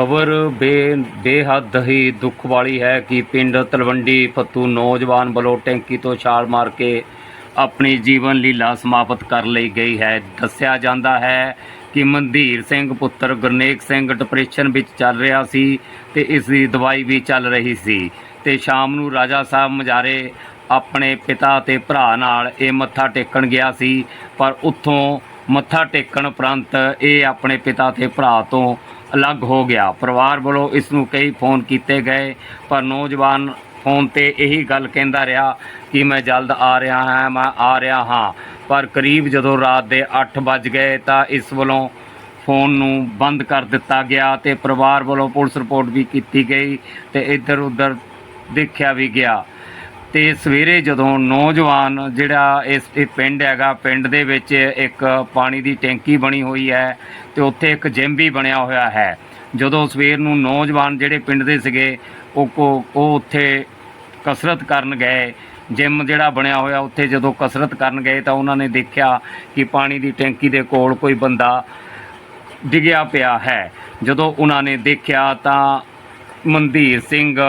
ਖਬਰ ਬੇ ਬੇਹੱਦ ਹੀ ਦੁੱਖ ਵਾਲੀ ਹੈ ਕਿ ਪਿੰਡ ਤਲਵੰਡੀ ਫੱਤੂ ਨੌਜਵਾਨ ਵੱਲੋਂ ਟੈਂਕੀ ਤੋਂ ਛਾਲ ਮਾਰ ਕੇ ਆਪਣੀ ਜੀਵਨ ਲੀਲਾ ਸਮਾਪਤ ਕਰ ਲਈ ਗਈ ਹੈ। ਦੱਸਿਆ ਜਾਂਦਾ ਹੈ ਕਿ ਮਨਧੀਰ ਸਿੰਘ ਪੁੱਤਰ ਗੁਰਨੇਕ ਸਿੰਘ ਡਿਪਰੈਸ਼ਨ ਵਿੱਚ ਚੱਲ ਰਿਹਾ ਸੀ ਤੇ ਇਸ ਦੀ ਦਵਾਈ ਵੀ ਚੱਲ ਰਹੀ ਸੀ ਤੇ ਸ਼ਾਮ ਨੂੰ ਰਾਜਾ ਸਾਹਿਬ ਮਜਾਰੇ ਆਪਣੇ ਪਿਤਾ ਤੇ ਭਰਾ ਨਾਲ ਇਹ ਮੱਥਾ ਟੇਕਣ ਗਿਆ ਸੀ, ਪਰ ਉੱਥੋਂ ਮੱਥਾ ਟੇਕਣ ਉਪਰੰਤ ਇਹ ਆਪਣੇ ਪਿਤਾ ਤੇ ਭਰਾ ਤੋਂ ਅਲੱਗ ਹੋ ਗਿਆ। ਪਰਿਵਾਰ ਵੱਲੋਂ ਇਸ ਨੂੰ ਕਈ ਫੋਨ ਕੀਤੇ ਗਏ, ਪਰ ਨੌਜਵਾਨ ਫੋਨ ਤੇ ਇਹੀ ਗੱਲ ਕਹਿੰਦਾ ਰਿਹਾ ਕਿ ਮੈਂ ਜਲਦ ਆ ਰਿਹਾ ਹਾਂ, ਮੈਂ ਆ ਰਿਹਾ ਹਾਂ। ਪਰ ਕਰੀਬ ਜਦੋਂ ਰਾਤ ਦੇ 8 ਵੱਜ ਗਏ ਤਾਂ ਇਸ ਵੱਲੋਂ ਫੋਨ ਨੂੰ ਬੰਦ ਕਰ ਦਿੱਤਾ ਗਿਆ ਤੇ ਪਰਿਵਾਰ ਵੱਲੋਂ ਪੁਲਿਸ ਰਿਪੋਰਟ ਵੀ ਕੀਤੀ ਗਈ ਤੇ ਇੱਧਰ ਉੱਧਰ ਦੇਖਿਆ ਵੀ ਗਿਆ। ਤੇ ਸਵੇਰੇ ਜਦੋਂ ਨੌਜਵਾਨ ਜਿਹੜਾ ਇਸ ਇਹ ਪਿੰਡ ਹੈਗਾ, ਪਿੰਡ ਦੇ ਵਿੱਚ ਇੱਕ ਪਾਣੀ ਦੀ ਟੈਂਕੀ ਬਣੀ ਹੋਈ ਹੈ ਤੇ ਉੱਥੇ ਇੱਕ ਜਿਮ ਵੀ ਬਣਿਆ ਹੋਇਆ ਹੈ। ਜਦੋਂ ਸਵੇਰ ਨੂੰ ਨੌਜਵਾਨ ਜਿਹੜੇ ਪਿੰਡ ਦੇ ਸੀਗੇ, ਉਹ ਕੋ- ਉਹ ਉੱਥੇ ਕਸਰਤ ਕਰਨ ਗਏ। ਜਿਮ ਜਿਹੜਾ ਬਣਿਆ ਹੋਇਆ, ਉੱਥੇ ਜਦੋਂ ਕਸਰਤ ਕਰਨ ਗਏ ਤਾਂ ਉਹਨਾਂ ਨੇ ਦੇਖਿਆ ਕਿ ਪਾਣੀ ਦੀ ਟੈਂਕੀ ਦੇ ਕੋਲ ਕੋਈ ਬੰਦਾ ਡਿੱਗਿਆ ਪਿਆ ਹੈ। ਜਦੋਂ ਉਹਨਾਂ ਨੇ ਦੇਖਿਆ ਤਾਂ ਮਨਧੀਰ ਸਿੰਘ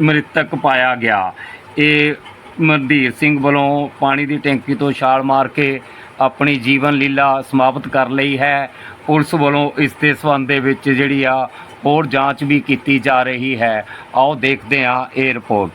ਮ੍ਰਿਤਕ ਪਾਇਆ ਗਿਆ। ਇਹ ਮਨਧੀਰ ਸਿੰਘ ਵੱਲੋਂ ਪਾਣੀ ਦੀ ਟੈਂਕੀ ਤੋਂ ਛਾਲ ਮਾਰ ਕੇ ਆਪਣੀ ਜੀਵਨ ਲੀਲਾ ਸਮਾਪਤ ਕਰ ਲਈ ਹੈ। ਪੁਲਿਸ ਵੱਲੋਂ ਇਸ ਦੇ ਸੰਬੰਧ ਦੇ ਵਿੱਚ ਜਿਹੜੀ ਆ ਹੋਰ ਜਾਂਚ ਵੀ ਕੀਤੀ ਜਾ ਰਹੀ ਹੈ। ਆਓ ਦੇਖਦੇ ਹਾਂ ਇਹ ਰਿਪੋਰਟ।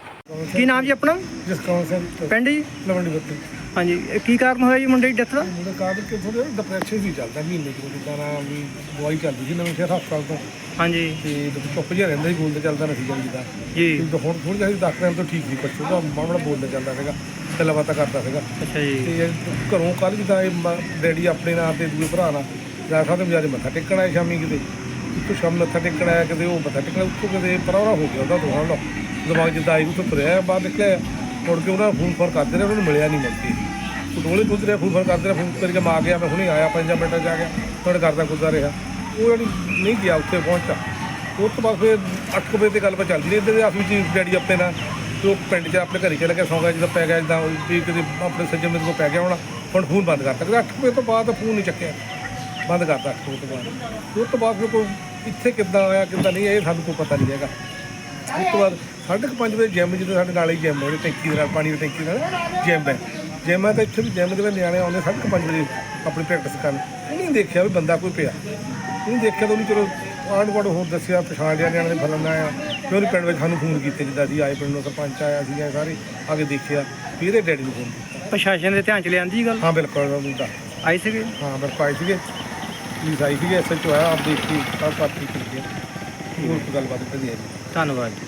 ਕੀ ਨਾਮ ਜੀ ਆਪਣਾ? ਜਸਕੌਰ ਸਿੰਘ। ਪਿੰਡ ਜੀ? ਲਵੰਡੀ ਬੱਤੀ। ਹਾਂਜੀ ਇਹ ਕੀ ਕਾਰਨ ਹੋਇਆ ਜੀ ਮੁੰਡੇ ਦੀ ਡੈਥ ਦਾ? ਮੁੰਡਾ ਕਾਰਨ ਕਿ ਥੋੜਾ ਡਿਪਰੈਸ਼ਨ ਸੀ ਚੱਲਦਾ ਮਹੀਨੇ ਜਿੱਦਾਂ ਨਾ ਵੀ ਦਵਾਈ ਚੱਲਦੀ ਸੀ ਨਵੇਂ ਸ਼ਹਿਰ ਹਸਪਤਾਲ ਤੋਂ। ਹਾਂਜੀ। ਤੇ ਜਦੋਂ ਚੁੱਪ ਜਿਹਾ ਰਹਿੰਦਾ ਸੀ ਬੋਲਦਾ ਚੱਲਦਾ ਨਹੀਂ ਸੀ ਜਿੱਦਾਂ। ਜੀ। ਤੇ ਹੁਣ ਥੋੜੀ ਜਿਹੀ ਡਾਕਟਰਾਂ ਤੋਂ ਠੀਕ ਸੀ ਪਰ ਉਹਦਾ ਮਾਮਲਾ ਬੋਲਦਾ ਚੱਲਦਾ ਸੀਗਾ ਗੱਲਾਂ ਬਾਤਾਂ ਕਰਦਾ ਸੀਗਾ। ਅੱਛਾ ਜੀ। ਤੇ ਘਰੋਂ ਕੱਲ ਜਿੱਦਾਂ ਇਹ ਮ- ਡੈਡੀ ਆਪਣੇ ਨਾਲ ਤੇ ਦੂਜੇ ਭਰਾ ਨਾਲ ਜਾ ਸਾਹਿਬ ਦੇ ਮਜਾਜ ਮੱਥਾ ਟੇਕਣ ਆਏ ਸ਼ਾਮੀ ਕਿਤੇ। ਉੱਥੋਂ ਸ਼ਾਮ ਮੱਥਾ ਟੇਕਣ ਆਇਆ ਕਿਤੇ ਉਹ ਮੱਥਾ ਟੇਕਣ ਉੱਥੋਂ ਕਿਤੇ ਪਰੌਰਾ ਹੋ ਗਿਆ ਉਹਦਾ ਦੋਹਾਂ ਦਾ। ਦਿਮਾਗ ਜਿੱਦਾਂ ਆਈ ਉੱਥੋਂ ਤੁਰਿਆ ਬਾਹਰ ਨਿਕਲਿਆ। ਮੁੜ ਕੇ ਉਹਨਾਂ ਫੋਨ ਫੋਨ ਕਰਦੇ ਰਹੇ, ਉਹਨਾਂ ਨੂੰ ਮਿਲਿਆ ਨਹੀਂ ਮੁੜ ਕੇ ਪਟੋਲੇ ਪੁੱਛ ਰਿਹਾ, ਫੋਨ ਫੋਨ ਕਰਦੇ ਰਿਹਾ, ਫੋਨ ਕਰਕੇ ਮੈਂ ਆ ਗਿਆ, ਮੈਂ ਹੁਣੇ ਆਇਆ, ਪੰਜਾਂ ਮਿੰਟਾਂ 'ਚ ਆ ਗਿਆ, ਤੁਹਾਡੇ ਕਰਦਾ ਗੁਜ਼ਰ ਰਿਹਾ। ਉਹ ਜਿਹੜੀ ਨਹੀਂ ਗਿਆ ਉੱਥੇ ਪਹੁੰਚਾ ਉਸ ਤੋਂ ਬਾਅਦ ਫਿਰ 8 ਵਜੇ ਤੇ ਗੱਲਬਾਤ ਚੱਲਦੀ ਰਹੀ ਇੱਧਰ ਦੇ ਆਫਿਸ ਜੀ ਡੈਡੀ ਆਪਣੇ ਨਾਲ, ਤੇ ਉਹ ਪਿੰਡ 'ਚ ਆਪਣੇ ਘਰੇ ਚਲਾ ਗਿਆ, ਸੌਂ ਗਿਆ, ਜਦੋਂ ਪੈ ਗਿਆ ਜਿੱਦਾਂ ਵੀ ਕਿਤੇ ਆਪਣੇ ਸੱਜਣ ਮੇਰੇ ਕੋਲ ਪੈ ਗਿਆ ਹੋਣਾ, ਹੁਣ ਫੋਨ ਬੰਦ ਕਰਤਾ। ਕਿ 8 ਵਜੇ ਤੋਂ ਬਾਅਦ ਫੋਨ ਨਹੀਂ ਚੱਕਿਆ। ਬੰਦ ਕਰਤਾ 8 ਵਜੇ ਤੋਂ ਬਾਅਦ। ਉਸ ਤੋਂ ਬਾਅਦ ਫਿਰ ਕੋਈ ਇੱਥੇ ਕਿੱਦਾਂ ਆਇਆ, ਕਿੱਦਾਂ ਨਹੀਂ ਇਹ ਸਾਨੂੰ ਕੋਈ ਪਤਾ ਨਹੀਂ ਹੈਗਾ। ਉਸ ਤੋਂ ਬਾਅਦ ਸਾਢੇ ਕੁ ਪੰਜ ਵਜੇ ਜਿਮ ਜਦੋਂ ਸਾਡੇ ਨਾਲ ਹੀ ਜਿਮ ਹੈ ਟੈਂਕੀ ਦੇ ਨਾਲ ਪਾਣੀ ਦੀ ਟੈਂਕੀ ਨਾਲ ਜਿਮ ਹੈ। ਜਿਮ ਹੈ ਤਾਂ ਇੱਥੇ ਵੀ ਜਿਮ ਦੇ ਵਿੱਚ ਨਿਆਣੇ ਆਉਂਦੇ ਸਾਢੇ ਕੁ ਪੰਜ ਵਜੇ ਆਪਣੀ ਪ੍ਰੈਕਟਿਸ ਕਰਨ। ਉਹ ਨਹੀਂ ਦੇਖਿਆ ਵੀ ਬੰਦਾ ਕੋਈ ਪਿਆ। ਉਹਨੂੰ ਦੇਖਿਆ ਤਾਂ ਉਹਨੂੰ ਚਲੋ ਆਂਢ ਗੁਆਂਢ ਹੋਰ ਦੱਸਿਆ ਪਛਾਣ ਲਿਆ ਨਿਆਣੇ ਦੇ ਫਲਣਾ ਆ ਫਿਰ ਉਹਨੇ ਪਿੰਡ ਵਿੱਚ ਸਾਨੂੰ ਫੋਨ ਕੀਤੇ ਜਿੱਦਾਂ ਜੀ ਆਏ ਪਿੰਡ ਨੂੰ ਸਰਪੰਚ ਆਇਆ ਸੀਗਾ ਸਾਰੇ ਆ ਕੇ ਦੇਖਿਆ। ਫਿਰ ਇਹਦੇ ਡੈਡੀ ਨੂੰ ਫੋਨ ਕੀਤਾ। ਪ੍ਰਸ਼ਾਸਨ ਦੇ ਧਿਆਨ ਚ ਲਿਆਂਦੀ ਗੱਲ? ਹਾਂ ਬਿਲਕੁਲ ਮੁੰਡਾ। ਆਈ ਸੀਗੇ? ਹਾਂ ਬਿਲਕੁਲ ਆਏ ਸੀਗੇ। ਪੁਲਿਸ ਆਈ ਸੀਗੇ ਐਸਐਚਓ ਆਇਆ ਆਪ ਦੇਖ ਕੇ ਸਭ ਠੀਕ ਕੀਤੀ ਹੋਰ ਕੋਈ ਗੱਲਬਾਤ ਨਹੀਂ ਆਈ। ਧੰਨਵਾਦ। ਜੀ